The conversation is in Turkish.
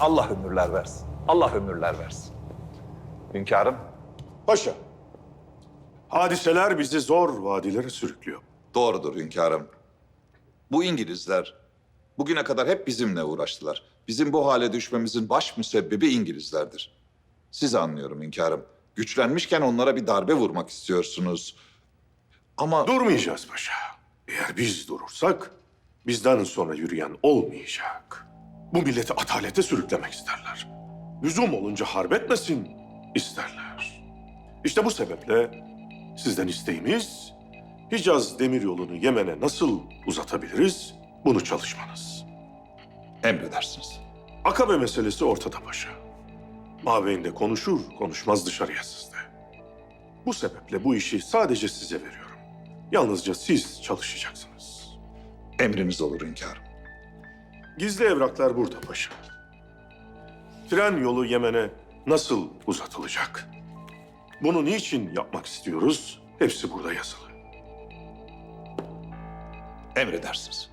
Allah ömürler versin. Allah ömürler versin. Hünkârım, Paşa, hadiseler bizi zor vadilere sürüklüyor. Doğrudur hünkârım. Bu İngilizler bugüne kadar hep bizimle uğraştılar. Bizim bu hale düşmemizin baş müsebbibi İngilizlerdir. Sizi anlıyorum hünkârım. Güçlenmişken onlara bir darbe vurmak istiyorsunuz. Ama Durmayacağız paşa. Eğer biz durursak bizden sonra yürüyen olmayacak. Bu milleti atalete sürüklemek isterler. Lüzum olunca harp etmesin isterler. İşte bu sebeple sizden isteğimiz Hicaz demiryolunu Yemen'e nasıl uzatabiliriz bunu çalışmanız. emredersiniz. Akabe meselesi ortada paşa. Mabeyinde konuşur konuşmaz dışarıya sızdı. Bu sebeple bu işi sadece size veriyorum. Yalnızca siz çalışacaksınız. Emriniz olur hünkârım. Gizli evraklar burada paşa. Tren yolu Yemen'e nasıl uzatılacak? Bunu niçin yapmak istiyoruz? Hepsi burada yazılı. Emredersiniz.